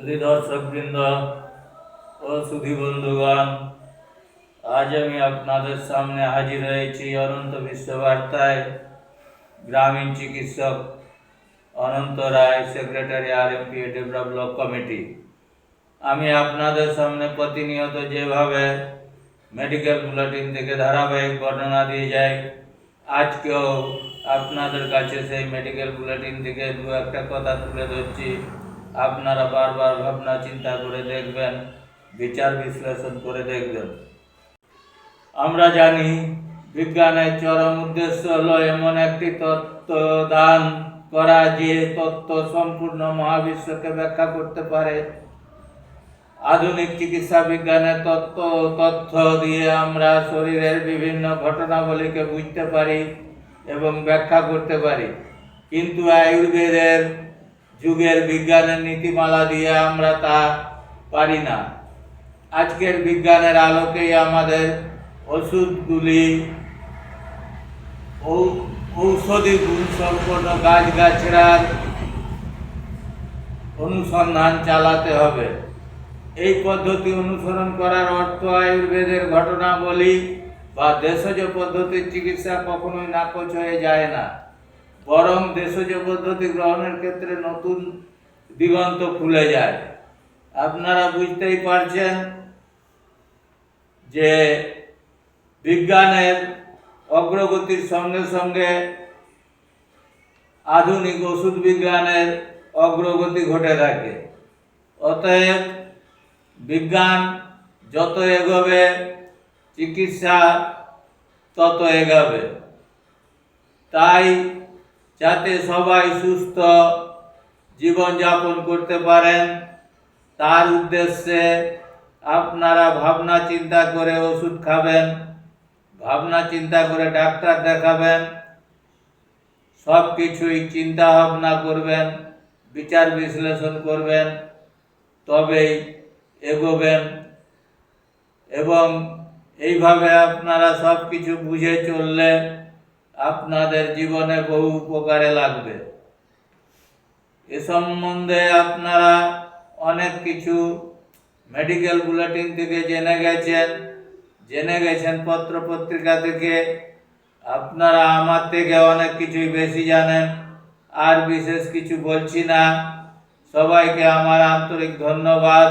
সুধী দর্শকবৃন্দ ও সুধী বন্ধুগণ আজ আমি আপনাদের সামনে হাজির হয়েছি অনন্ত বিশ্ববার্তায়। গ্রামীণ চিকিৎসক Ananta Roy, secretary R M P develop block committee. আমি আপনাদের সামনে প্রতিনিয়ত যেভাবে মেডিকেল বুলেটিন থেকে ধারাবাহিক বর্ণনা দিয়ে যাই, আজকেও আপনাদের কাছে সেই মেডিকেল বুলেটিন থেকে দু একটা কথা তুলে ধরছি। আপনারা বারবার ভাবনা চিন্তা করে দেখবেন, বিচার বিশ্লেষণ করে দেখবেন। আমরা জানি বিজ্ঞানের চরম উদ্দেশ্য হলো এমন একটি তত্ত্ব দান করা যে তত্ত্ব সম্পূর্ণ মহাবিশ্বকে ব্যাখ্যা করতে পারে। আধুনিক চিকিৎসা বিজ্ঞানের তত্ত্ব তথ্য দিয়ে আমরা শরীরের বিভিন্ন ঘটনাবলীকে বুঝতে পারি এবং ব্যাখ্যা করতে পারি। কিন্তু আয়ুর্বেদের যুগের বিজ্ঞানের নীতিমালা দিয়ে আমরা তা পারি না। আজকের বিজ্ঞানের আলোকেই আমাদের ওষুধগুলি ঔষধি গুণসম্পন্ন গাছগাছড়ার অনুসন্ধান চালাতে হবে। এই পদ্ধতি অনুসরণ করার অর্থ আয়ুর্বেদের ঘটনাবলী বা দেশজ পদ্ধতির চিকিৎসা কখনোই নাকচ হয়ে যায় না। বরং দেশজ পদ্ধতি গ্রহণের ক্ষেত্রে নতুন দিগন্ত খুলে যায়। আপনারা বুঝতেই পারছেন যে বিজ্ঞানের অগ্রগতির সঙ্গে সঙ্গে আধুনিক ওষুধ বিজ্ঞানের অগ্রগতি ঘটে থাকে। অতএব বিজ্ঞান যত এগোবে, চিকিৎসা তত এগাবে। তাই যাতে সবাই সুস্থ জীবনযাপন করতে পারেন। তার উদ্দেশ্যে আপনারা ভাবনা চিন্তা করে ওষুধ খাবেন, ভাবনা চিন্তা করে ডাক্তার দেখাবেন সব কিছুই চিন্তা ভাবনা করবেন, বিচার বিশ্লেষণ করবেন, তবেই এগোবেন এবং এইভাবে আপনারা সব কিছু বুঝে চললে আপনাদের জীবনে বহু উপকারে লাগবে। এ সম্বন্ধে আপনারা অনেক কিছু মেডিকেল বুলেটিন থেকে জেনে গেছেন। জেনে গেছেন পত্র পত্রিকা থেকে। আপনারা আমার থেকে অনেক কিছুই বেশি জানেন। আর বিশেষ কিছু বলছি না। সবাইকে আমার আন্তরিক ধন্যবাদ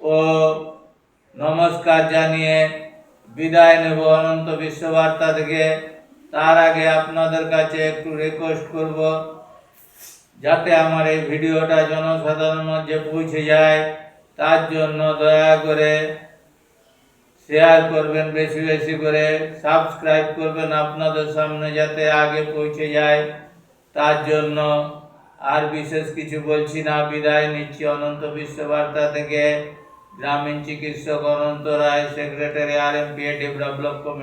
ও নমস্কার জানিয়ে বিদায় নেব অনন্ত বিশ্ববার্তা থেকে। তার আগে আপনাদের কাছে একটু রিকোয়েস্ট করব যাতে আমার এই ভিডিওটা জনসাধারণের মধ্যে পৌঁছে যায়। তার জন্য দয়া করে শেয়ার করবেন, বেশি বেশি করে সাবস্ক্রাইব করবেন আপনাদের সামনে যাতে আগে পৌঁছে যায়। তার জন্য আর বিশেষ কিছু বলছি না। বিদায় নিচ্ছি অনন্ত বিশ্ববার্তা থেকে। গ্রামীণ চিকিৎসক Ananta Roy secretary R M P develop committee